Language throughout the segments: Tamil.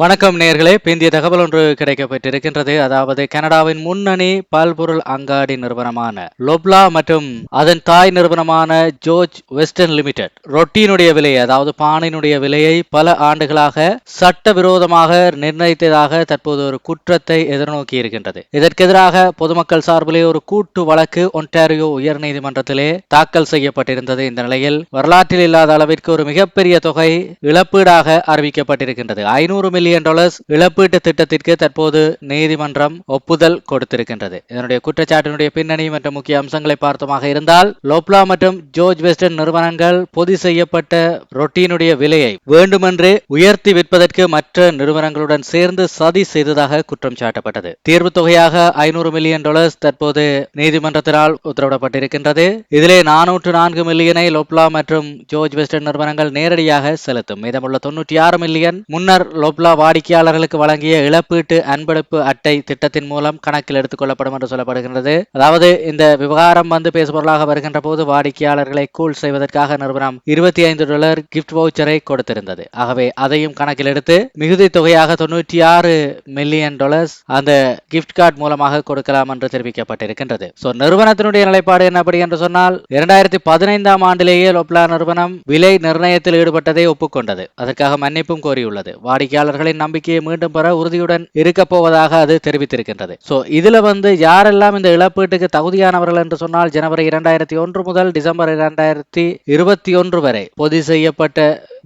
வணக்கம் நேர்களே பிந்திய தகவல் ஒன்று கிடைக்கப்பட்டிருக்கின்றது. அதாவது கனடாவின் முன்னணி பல்பொருள் அங்காடி நிறுவனமான லொப்லா மற்றும் அதன் தாய் நிறுவனமான ஜோர்ஜ் வெஸ்டர்ன் லிமிடெட் ரொட்டியினுடைய விலை அதாவது பானினுடைய விலையை பல ஆண்டுகளாக சட்டவிரோதமாக நிர்ணயித்ததாக தற்போது ஒரு குற்றத்தை எதிர்நோக்கி இருக்கின்றது. இதற்கெதிராக பொதுமக்கள் சார்பிலே ஒரு கூட்டு வழக்கு ஒன்டாரியோ உயர்நீதிமன்றத்திலே தாக்கல் செய்யப்பட்டிருந்தது. இந்த நிலையில் வரலாற்றில் இல்லாத அளவிற்கு ஒரு மிகப்பெரிய தொகை இழப்பீடாக அறிவிக்கப்பட்டிருக்கின்றது. ஐநூறு மில்லியன் டாலர்ஸ் இழப்பீட்டு திட்டத்திற்கு தற்போது நீதிமன்றம் ஒப்புதல் கொடுத்திருக்கின்றது. இதனுடைய குற்றச்சாட்டினுடைய பின்னணி மற்றும் முக்கிய அம்சங்களை பார்த்தமாக இருந்தால் லோப்லா மற்றும் ஜோர்ஜ் வெஸ்டர்ன் நிறுவனங்கள் பொதி செய்யப்பட்ட ரொட்டியினுடைய விலையை வேண்டுமென்றே உயர்த்தி விற்பதற்கு மற்ற நிறுவனங்களுடன் சேர்ந்து சதி செய்ததாக குற்றம் சாட்டப்பட்டது. தீர்வு தொகையாக ஐநூறு மில்லியன் டாலர்ஸ் தற்போது நீதிமன்றத்தினால் உத்தரவிடப்பட்டிருக்கின்றது. இதிலே நானூற்று நான்கு மில்லியனை லோப்லா மற்றும் ஜோர்ஜ் வெஸ்டர்ன் நிறுவனங்கள் நேரடியாக செலுத்தும். மீதமுள்ள தொன்னூற்றி ஆறு மில்லியன் முன்னர் லோப்லா வாடிக்கையாளர்களுக்கு வழங்கிய இழப்பீட்டு அன்பளிப்பு அட்டை திட்டத்தின் மூலம் கணக்கில் எடுத்துக் கொள்ளப்படும் என்று சொல்லப்படுகின்றது. அதாவது இந்த விவகாரம் வந்து பேசுபொருளாக வருகின்ற போது வாடிக்கையாளர்களை கூல் செய்வதற்காக நிறுவனம் இருபத்தி ஐந்து டாலர் கிஃப்ட் வவுச்சரை கொடுத்திருந்தது. ஆகவே அதையும் கணக்கில் எடுத்து மிகுதி தொகையாக தொண்ணூற்றி ஆறு மில்லியன் டாலர்ஸ் அந்த கிஃப்ட் கார்டு மூலமாக கொடுக்கலாம் என்று தெரிவிக்கப்பட்டிருக்கின்றது. சோ நிறுவனத்தினுடைய நிலைப்பாடு என்ன என்று சொன்னால் இரண்டாயிரத்தி பதினைந்தாம் ஆண்டிலேயே லொப்லா நிறுவனம் விலை நிர்ணயத்தில் ஈடுபட்டதை ஒப்புக்கொண்டது. அதற்காக மன்னிப்பும் கோரியுள்ளது. வாடிக்கையாளர்கள் அவர்களின் நம்பிக்கையை மீண்டும் பெற உறுதியுடன் இருக்க போவதாக அது தெரிவித்திருக்கின்றது. சோ இதுல வந்து யாரெல்லாம் இந்த இழப்பீட்டுக்கு தகுதியானவர்கள் என்று சொன்னால் ஜனவரி இரண்டாயிரத்தி ஒன்று முதல் டிசம்பர் இரண்டாயிரத்தி இருபத்தி ஒன்று வரை பொது செய்யப்பட்ட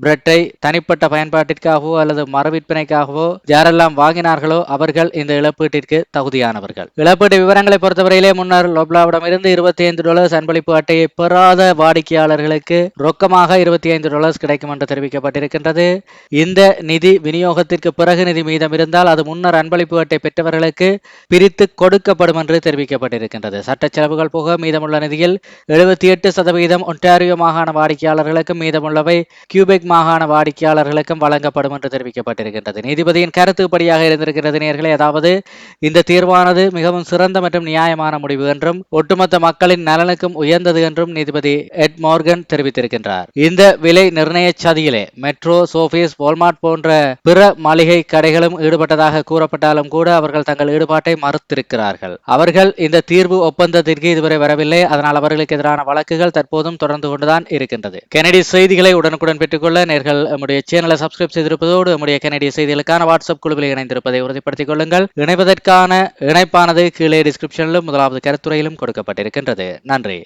பிரெட்டை தனிப்பட்ட பயன்பாட்டிற்காகவோ அல்லது மறுவிற்பனைக்காகவோ யாரெல்லாம் வாங்கினார்களோ அவர்கள் இந்த இழப்பீட்டிற்கு தகுதியானவர்கள். இழப்பீட்டு விவரங்களை பொறுத்தவரையிலே முன்னர் லோப்லாவிடம் இருந்து இருபத்தி ஐந்து டாலர்ஸ் அன்பளிப்பு அட்டையை பெறாத வாடிக்கையாளர்களுக்கு ரொக்கமாக இருபத்தி ஐந்து டாலர்ஸ் கிடைக்கும் என்று தெரிவிக்கப்பட்டிருக்கின்றது. இந்த நிதி விநியோகத்திற்கு பிறகு நிதி மீதம் இருந்தால் அது முன்னர் அன்பளிப்பு அட்டை பெற்றவர்களுக்கு பிரித்து கொடுக்கப்படும் என்று தெரிவிக்கப்பட்டிருக்கின்றது. சட்ட செலவுகள் போக மீதமுள்ள நிதியில் எழுபத்தி எட்டு சதவீதம் ஒன்டாரியோ மாகாண வாடிக்கையாளர்களுக்கும் மீதமுள்ளவை கியூபெக் மாகாண வாடிக்கையாளர்களுக்கும் வழங்கப்படும் என்று தெரிவிக்கப்பட்டிருக்கின்றது. நீதிபதியின் கருத்துப்படியாக இருந்திருக்கிறது நேர்களே அதாவது இந்த தீர்வானது மிகவும் சிறந்த மற்றும் நியாயமான முடிவு என்றும் ஒட்டுமொத்த மக்களின் நலனுக்கும் உயர்ந்தது என்றும் நீதிபதி எட் மோர்கன் தெரிவித்திருக்கின்றார். இந்த விலை நிர்ணய சதியிலே மெட்ரோ சோபிஸ் வால்மார்ட் போன்ற பிற மளிகை கடைகளும் ஈடுபட்டதாக கூறப்பட்டாலும் கூட அவர்கள் தங்கள் ஈடுபாட்டை மறுத்திருக்கிறார்கள். அவர்கள் இந்த தீர்வு ஒப்பந்தத்திற்கு இதுவரை வரவில்லை. அதனால் அவர்களுக்கு எதிரான வழக்குகள் தற்போதும் தொடர்ந்து கொண்டுதான் இருக்கின்றது. கெனடி செய்திகளை உடனுக்குடன் பெற்றுக்கொள்ள நேர்கள் நம்முடைய சேனலை சப்ஸ்கிரைப் செய்திருப்பதோடு நம்முடைய கனடிய செய்திகளுக்கான வாட்ஸ்அப் குழுவில் இணைந்திருப்பதை உறுதிப்படுத்திக் கொள்ளுங்கள். இணைவதற்கான இணைப்பானது கீழே டிஸ்கிரிப்ஷனிலும் முதலாவது கருத்துறையிலும் கொடுக்கப்பட்டிருக்கின்றது. நன்றி.